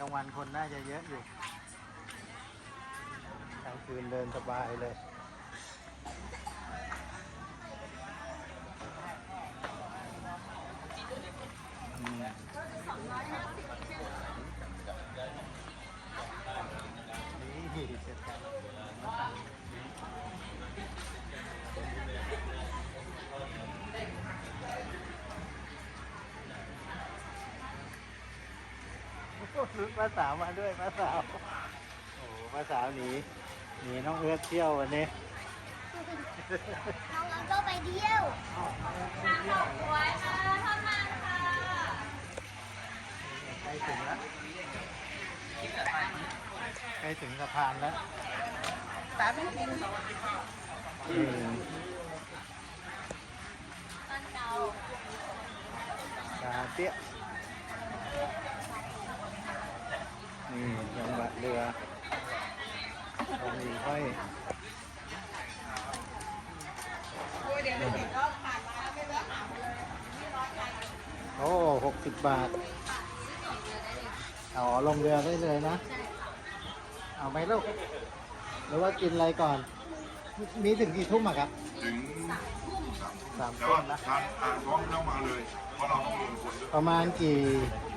กลางวันคนน่าจะเยอะอยู่กลางคืนเดินสบายเลยอืมนี่เสร็จแล้ว ป้าสาวมาด้วยป้าสาว โอ้โหป้าสาวหนีหนีน้องเอื้อเที่ยววันนี้น้องอังก็ไปเที่ยวทางดอกบัวค่ะทอดมันค่ะใกล้ถึงแล้วใกล้ถึงสะพานแล้วตาไม่กินอืมมันเก่าตาเตี้ยนี่จังหวัดเรือตรงนี้ค่อยโอ้หกสิบบาท อ๋อ ลงเรือได้เลยนะ เอาไหมลูก หรือว่ากินอะไรก่อน มีถึงกี่ทุ่มอะครับ ถึงสามแต่ทุ่ว่ามนะ ทานอ่านท้องไม่ต้องมาเลย เพราะเราต้องลงคนด้วย ประมาณกี่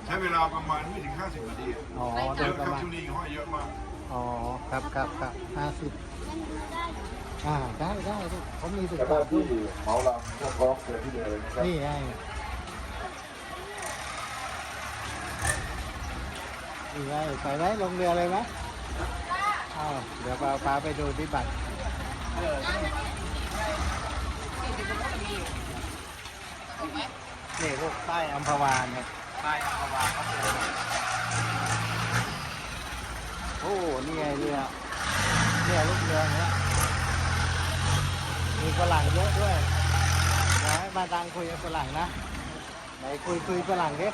ใช้เวลาประมาณไม่ถึง 50นาทีอ๋อเยเดินอะประครับมาณช่วงนี้ห้อยเยอะมากอ๋อครับครับครับห้าสิบมันดูได้อ่าได้ได้ลูกเขามีถึงแล้วสาก็มทุ่ที่มเหมาลำพวกร้องเสือที่เดินนะครับนี่ไงนี่ไงไปไหมลงเรือเลยไหมอ้าวเดี๋ยวปาปาไปดูที่บัตรนี่ลูกใต้อัมพวาเนี่ย ใต้อัมพวาเขาเป็นโอ้นี่ไงเรือเนี่ยลูกเรือเนี้ยมีฝรั่งเยอะด้วยนะมาดังคุยกับฝรั่งนะไหนคุยคุยฝรั่งดิ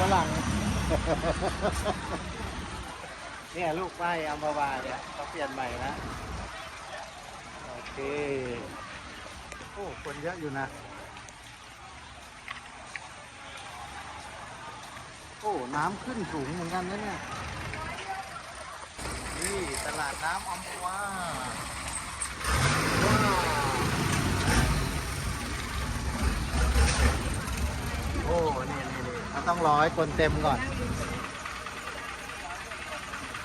ฝรั่งเนี่ยลูกป้ายอัมพวาเนี่ยเขาเปลี่ยนใหม่นะ โอเค โอ้ คนเยอะอยู่นะ โอ้ น้ำขึ้นสูงเหมือนกันนะเนี่ย นี่ตลาดน้ำอัมพวาว้าวโอ้นี่นี่นี่เราต้องรอให้คนเต็มก่อน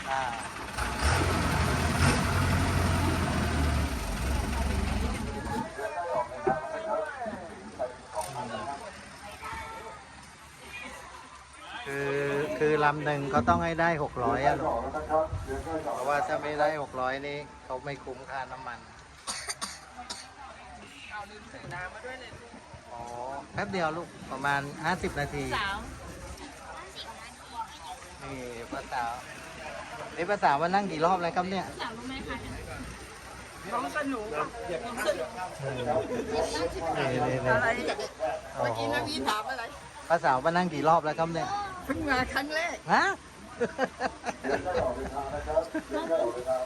อ่า คือคือลำหนึ่งเขาต้องให้ได้หกร้อยอะลูกเพราะว่าถ้าไม่ได้หกร้อยนี่เขาไม่คุ้มค่าน้ำมันอ๋อแป๊บเดียวลูกประมาณ 50 นาทีสาวนี่ป้าสาวนี่ป้าสาวมานั่งกี่รอบแล้วครับเนี่ยสาวรู้ไหมคะน้องสนุกน้องสนุกนี่นี่นี่อะไรโอ้เมื่อโหกี้นะพี่ถามอะไรป้าสาวมานั่งกี่รอบแล้วครับเนี่ย เพิ่งมาครั้งแรก ฮะ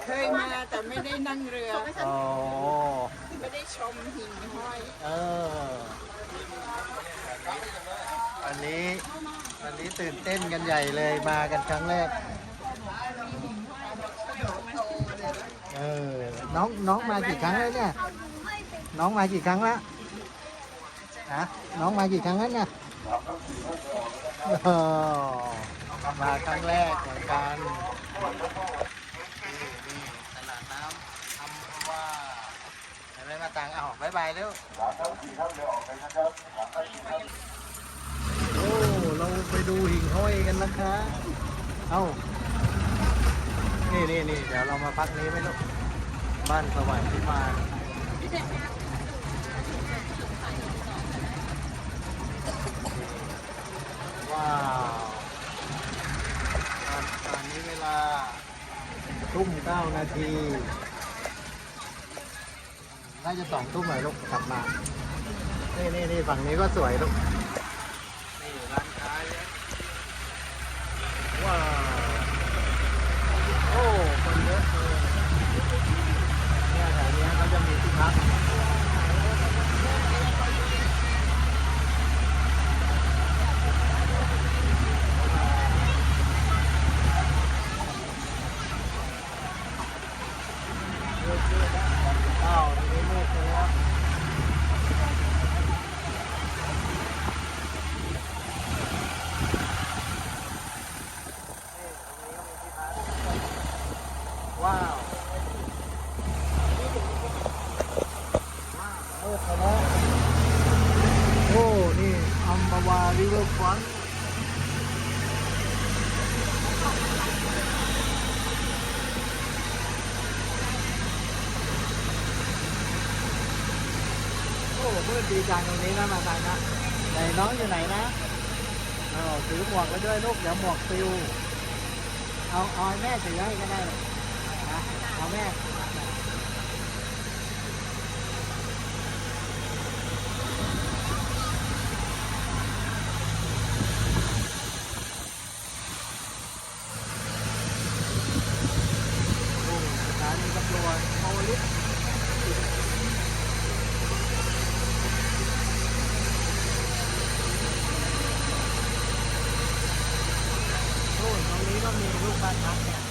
เคยมาแต่ไม่ได้นั่งเรือ อ๋อ ไม่ได้ชมหิ่งห้อย เออวันนี้วันนี้ตื่นเต้นกันใหญ่เลยมากันครั้งแรก เออ น้องน้องมากี่ครั้งแล้วเนี่ย น้องมากี่ครั้งแล้วฮะน้องมากี่ครั้งแล้วเนี่ย อ๋อมาครั้งแรกเหมือนกันนี่นี่ตลาดน้ำอัมพวาเห็นไหมาตังเอาบายบายเร็วโอ้เราไปดูหิ่งห้อยกันนะคะ เอ้า นี่นี่นี่เดี๋ยวเรามาพักนี้ไหมลูก บ้านสวรรค์พิมานว้าว ตอนนี้เวลาทุ่มเก้านาที น่าจะสองทุ่มหน่อยลูกกลับมา นี่นี่นี่ฝั่งนี้ก็สวยลูก นี่ร้านค้าเยอะว้าวโอ้ คนเยอะเลยเนี่ยแถวนี้เขาจะมีที่พัก ว้าวว้าวโอ้โหแล้วโอ้ นี่อัมพวาริเวอร์ฟรอนต์โดีจังตรงนี้นะมาตังนะไหนน้องอยู่ไหนนะเอาถือหมวกไปด้วยลูกเดี๋ยวหมวกปิวเอาเอาแม่ถือให้ก็ได้นะเอาแม่โอ้สถานีตำรวจโอลิฟโอ้ตรงนี้ก็มีลูกบ้านพักเนี่ย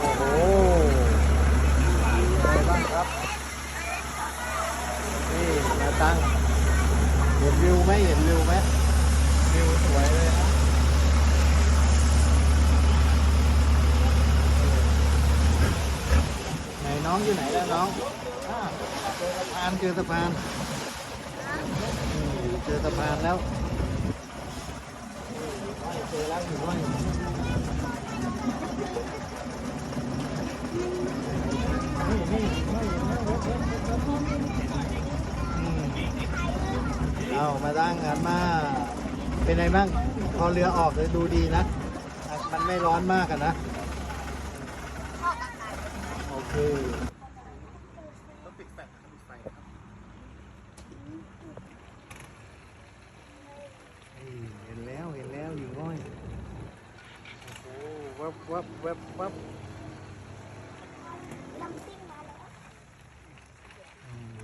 โอ้โหอะไรบ้างครับ นี่มาตั้ง เห็นวิวไหมเห็นวิวไหมวิวสวยเลยนะไหนน้องอยู่ไหนแล้วน้องอ่าเจอสะพานเจอ สะพานเจอสะพานแล้วเจอแล้วอยู่ด้วยนี่นี่ไม่เอามาตั้งกันมาเป็นไงบ้าง พอเรือออกเลยดูดีนะอะมันไม่ร้อนมากอะนะ โอเคต้องปิดแฟลชปิดไฟครับนี่เห็นแล้วเห็นแล้วอยู่ง่อย โอ้โหวับวับวับวับอืม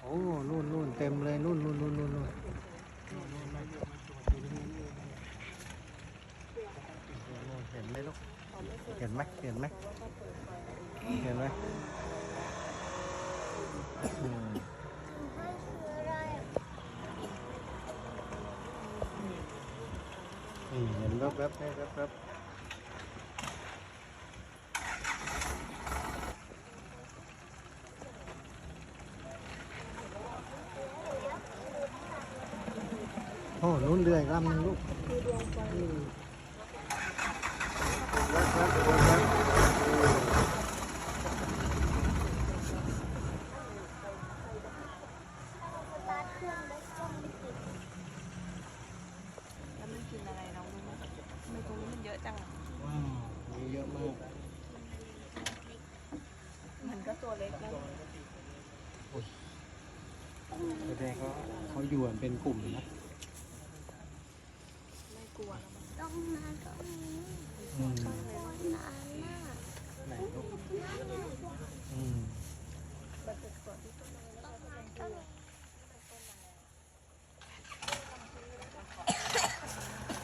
โอ้นู่นนู่นเต็มเลยนู่นนู่นนู่นนู่นนู่นเห็นไหมลูกเห็นไหมเห็นไหมเห็นไหมอืมนี่เห็นแวบๆแวบๆแวบๆโอ้นู้นเรืออีกลำหนึงลูกอืมแวบๆแวบๆ แล้วมันกินอะไรเรารู้ไหมทำไมตรงนี้มันเยอะจังอะ ว้าวมีเยอะมาก มันก็ตัวเล็กนะ แสดงเขา เป็นกลุ่มนะ ไม่กลัวแล้วมัน ต้องมาก็มี อืม นานมาก ไหนลูกอืม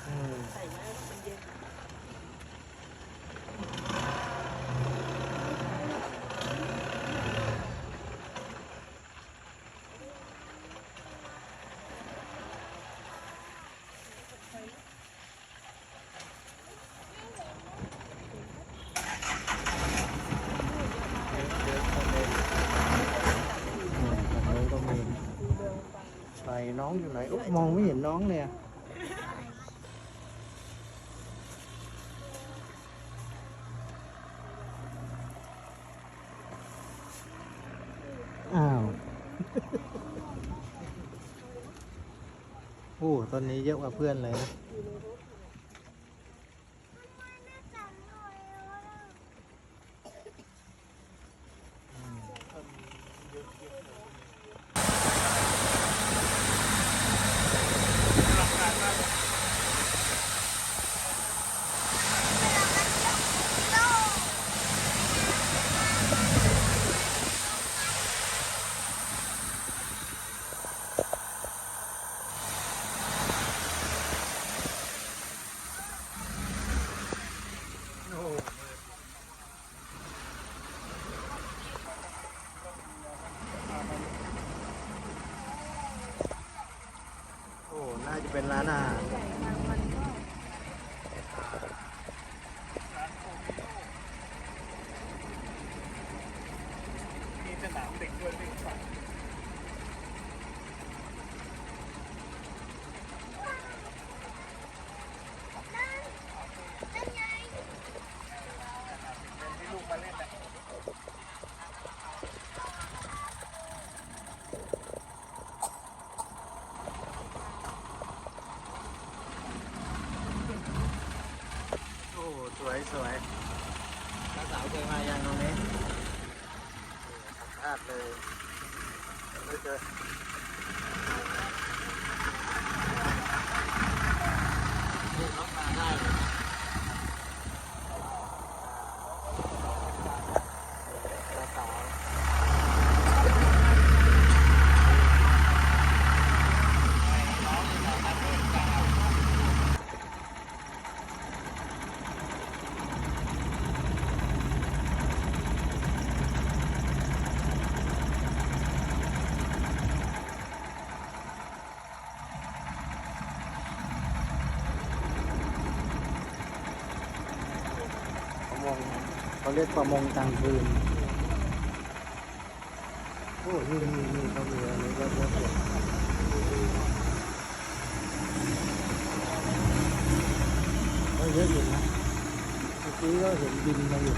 อืม ใส่มามันเย็น อืมฝั่งโน้นก็มีใส่ น้องอยู่ไหนอุ๊ยมองไม่เห็นน้องเลยอะอ้าว โอ้ต้นนี้เยอะกว่าเพื่อนเลยนะ เขาเรียกประมงกลางคืนโอ้นี่นี่นี่เขามีอันนี้ก็เยอะเลยก็เยอะอยู่นะเมื่อกี้ก็เห็นบินมาอยู่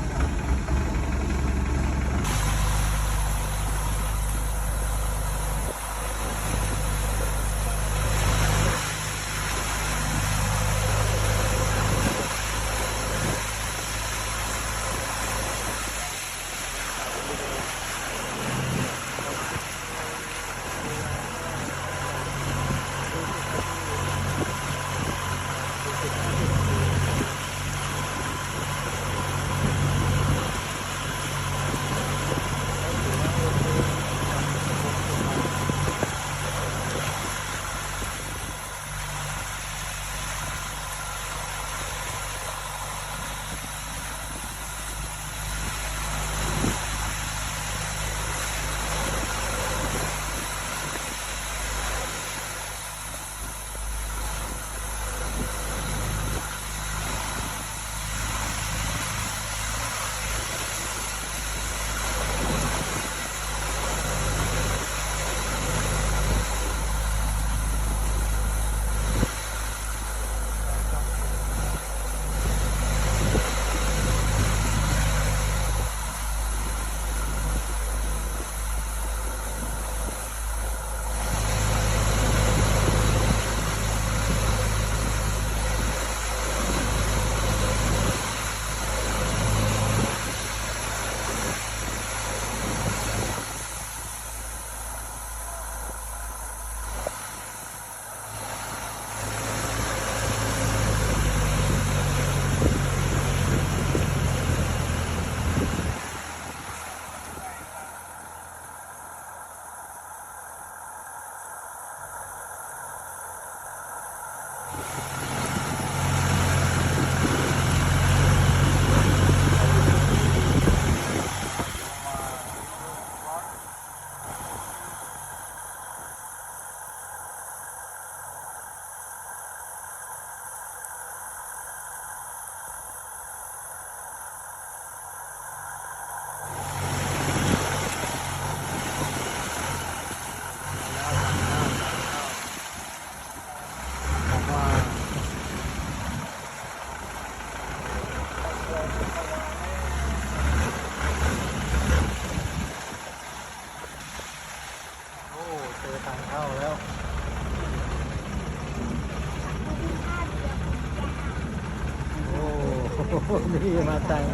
พี่มาตัง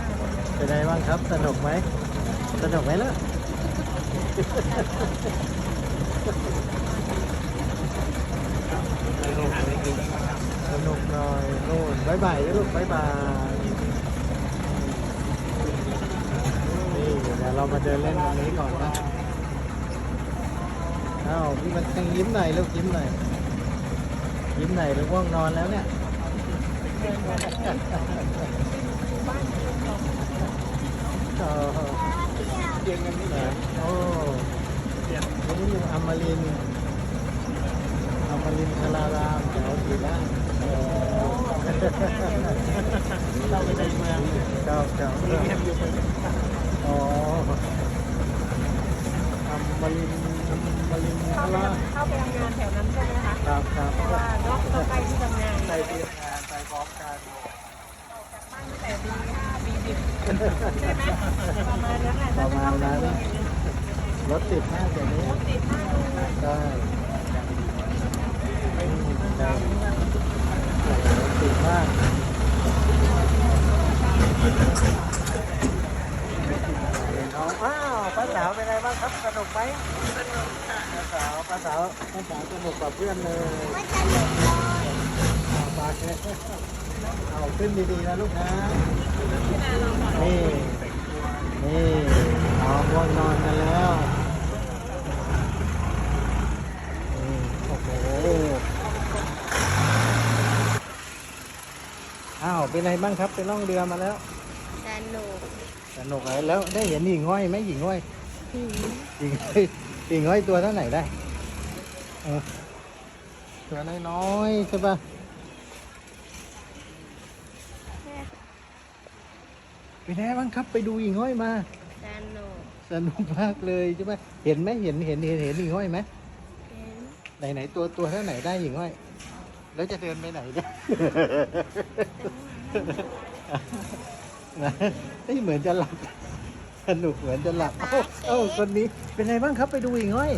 เป็นไงบ้างครับ สนุกไหม สนุกไหมล่ะ สนุกหน่อยโน่นบายบายนะลูกบายบายนี่เดี๋ยวเรามาเดินเล่นตรงนี้ก่อนนะอ้าวพี่มันต้องยิ้มหน่อยลูกยิ้มหน่อย ยิ้มหน่อยหรือง่วงนอนแล้วเนี่ย โอ้เตียงกันนี่เหรอโอ้วันนี้อยู่อมรินทร์อมรินทร์คลารามแถวศรีราชเราไปในเมืองเจ้าเจ้าอ๋ออมมารินมารินเข้าไปว่าทำเข้าไปทำงานแถวนั้นใช่ไหมคะ ครับครับเพราะว่าเนาะก็ใกล้ที่ทำงานไปเตรียมงานไปพร้อมกันบ้านตั้งแต่ ปีห้าปีสิบใช่ไหมประมาณนั้นแหละประมาณนั้นรถติดมากเดี๋ยวนี้ติดมากเลยได้ไม่มีใจรถติดมากเอาอ้าวป้าสาวเป็นไงบ้างครับสนุกไหมสนุกค่ะป้าสาวป้าสาวป้าสาวสนุกกับเพื่อนเลยไม่สนุกเลยเอาปากเลย เอาขึ้นดีๆนะลูกนะนี่ นี่เอาง่วงนอนกันแล้วนี่โอ้โหอ้าวเป็นไงบ้างครับไปล่องเรือมาแล้ว สนุกสนุกอะไรแล้วได้เห็นหญิงห้อยไหมหญิงห้อยหญิงห้อยหญิงห้อยตัวเท่าไหนได้เออตัวน้อยๆใช่ปะ เป็นไงบ้างครับไปดูหญิงห้อยมา สนุกสนุกมากเลยใช่ไหมเห็นไหมเห็นเห็นเห็นเห็นหญิงห้อยไหมเห็นไหนไหนตัวตัวเท่าไหนได้หญิงห้อย แล้วจะเดินไปไหนเนี่ย นะนี่เหมือนจะหลับ สนุกเหมือนจะหลับ เอ้าเอ้าคนนี้เป็นไงบ้างครับไปดูหญิงห้อย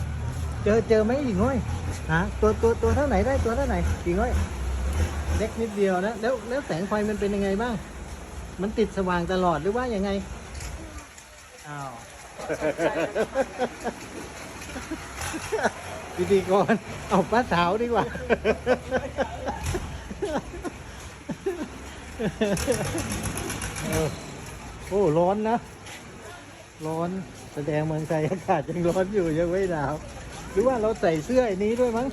เจอเจอไหมหญิงห้อยฮะตัวตัวตัวเท่าไหนได้ตัวเท่าไหนหญิงห้อยเล็กนิดเดียวนะแล้วแล้วแสงไฟมันเป็นยังไงบ้าง มันติดสว่างตลอดหรือว่ายังไง อ้าวพิธีกรเอาป้าสาวดีกว่าเออโอ้ ร้อนนะ ร้อนแสดงเมืองไทยอากาศยังร้อนอยู่ยังไม่หนาว หรือว่าเราใส่เสื้อไอ้นี้ด้วยมั้ง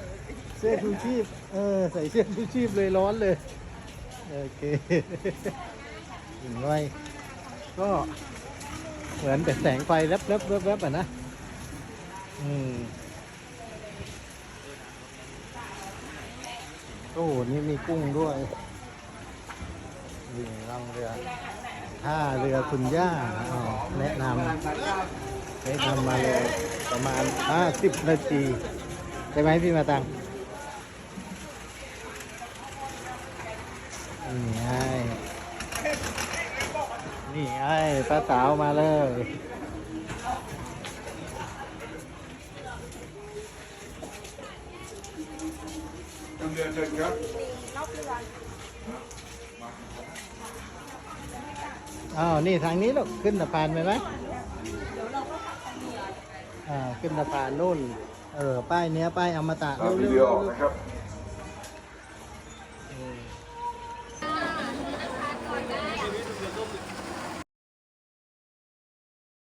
เสื้อชูชีพ เออ ใส่เสื้อชูชีพเลยร้อนเลย โอเค อย่างน้อยก็เหมือนเป็นแสงไฟแวบๆแวบๆอะนะ อืมโอ้โหนี่มีกุ้งด้วยนี่ล่องเรือท่าเรือคุณย่าอ๋อแนะนำแนะนำมาเลยประมาณ 50 นาทีใช่ไหมพี่มาตังนี่ไง นี่ไงป้าสาวมาเลยจำเดือนเชิญครับอ้าวนี่ทางนี้ลูกขึ้นสะพานไปไหมอ่าขึ้นสะพานนู่น เออ ป้ายเนี้ย ป้ายอมตะตามเร็วิดีโอๆออกนะครับ